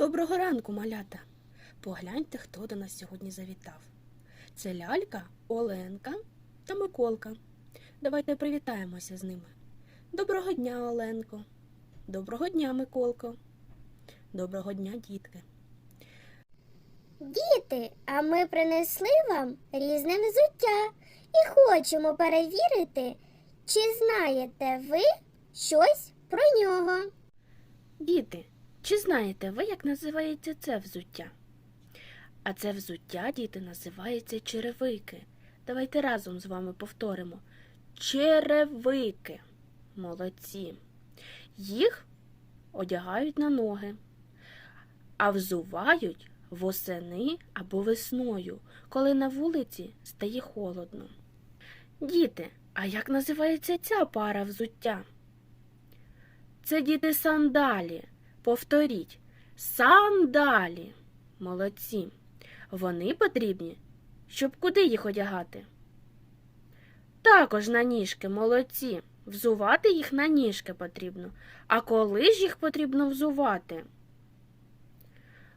Доброго ранку, малята. Погляньте, хто до нас сьогодні завітав. Це лялька, Оленка та Миколка. Давайте привітаємося з ними. Доброго дня, Оленко. Доброго дня, Миколко. Доброго дня, дітки. Діти, а ми принесли вам різне взуття і хочемо перевірити, чи знаєте ви щось про нього. Діти, чи знаєте ви, як називається це взуття? А це взуття, діти, називається черевики. Давайте разом з вами повторимо. Черевики. Молодці. Їх одягають на ноги, а взувають восени або весною, коли на вулиці стає холодно. Діти, а як називається ця пара взуття? Це діти сандалі. Повторіть. Сандалі. Молодці. Вони потрібні, щоб куди їх одягати? Також на ніжки, молодці. Взувати їх на ніжки потрібно. А коли ж їх потрібно взувати?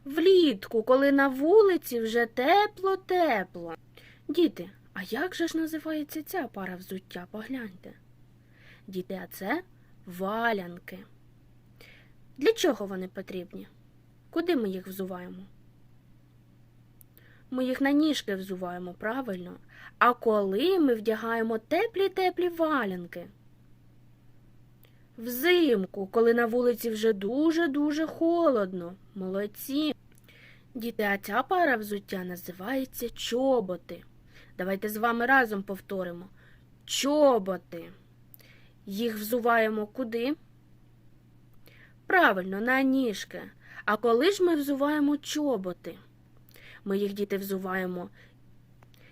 Влітку, коли на вулиці вже тепло-тепло. Діти, а як же ж називається ця пара взуття? Погляньте. Діти, а це валянки. Для чого вони потрібні? Куди ми їх взуваємо? Ми їх на ніжки взуваємо, правильно. А коли ми вдягаємо теплі-теплі валянки? Взимку, коли на вулиці вже дуже-дуже холодно. Молодці. Діти, а ця пара взуття називається чоботи. Давайте з вами разом повторимо. Чоботи. Їх взуваємо куди? Правильно, на ніжки. А коли ж ми взуваємо чоботи? Ми їх діти взуваємо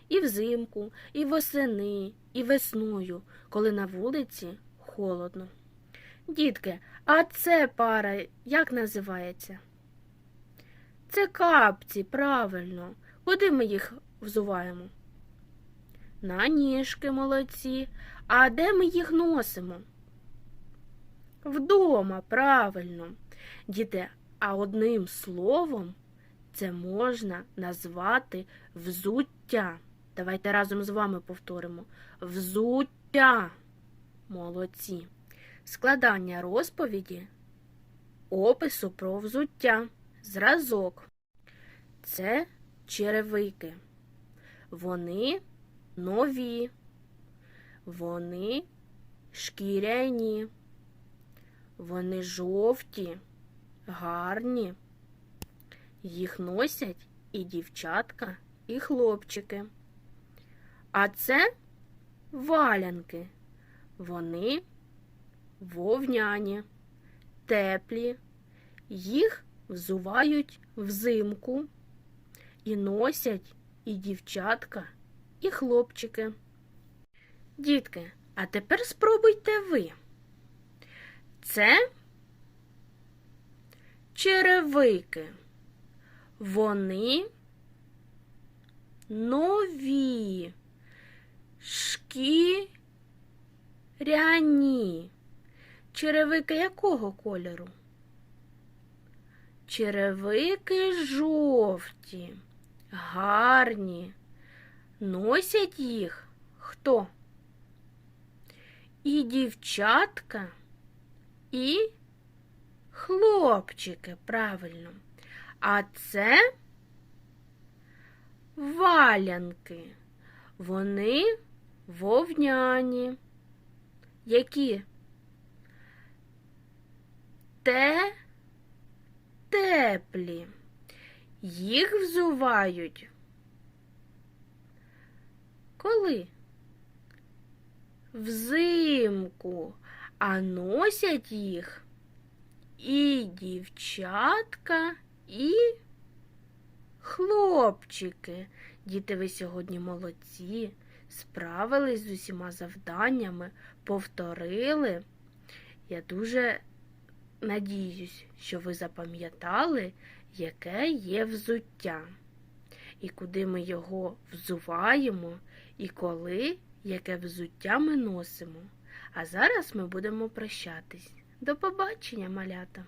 і взимку, і восени, і весною, коли на вулиці холодно. Дітки, а це пара як називається? Це капці, правильно. Куди ми їх взуваємо? На ніжки молодці. А де ми їх носимо? Вдома, правильно. Діти, а одним словом це можна назвати взуття. Давайте разом з вами повторимо. Взуття. Молодці. Складання розповіді, опису про взуття. Зразок. Це черевики. Вони нові. Вони шкіряні. Вони жовті, гарні. Їх носять і дівчатка, і хлопчики. А це валянки. Вони вовняні, теплі. Їх взувають взимку і носять і дівчатка, і хлопчики. Дітки, а тепер спробуйте ви. Це черевики. Вони нові, шкіряні. Черевики якого кольору? Черевики жовті, гарні. Носять їх хто? І дівчатка, і хлопчики, правильно. А це валянки. Вони вовняні. Які? Те теплі. Їх взувають. Коли? Взимку, а носять їх і дівчатка, і хлопчики. Діти, ви сьогодні молодці, справились з усіма завданнями, повторили. Я дуже надіюсь, що ви запам'ятали, яке є взуття, і куди ми його взуваємо, і коли яке взуття ми носимо. А зараз ми будемо прощатись. До побачення, малята!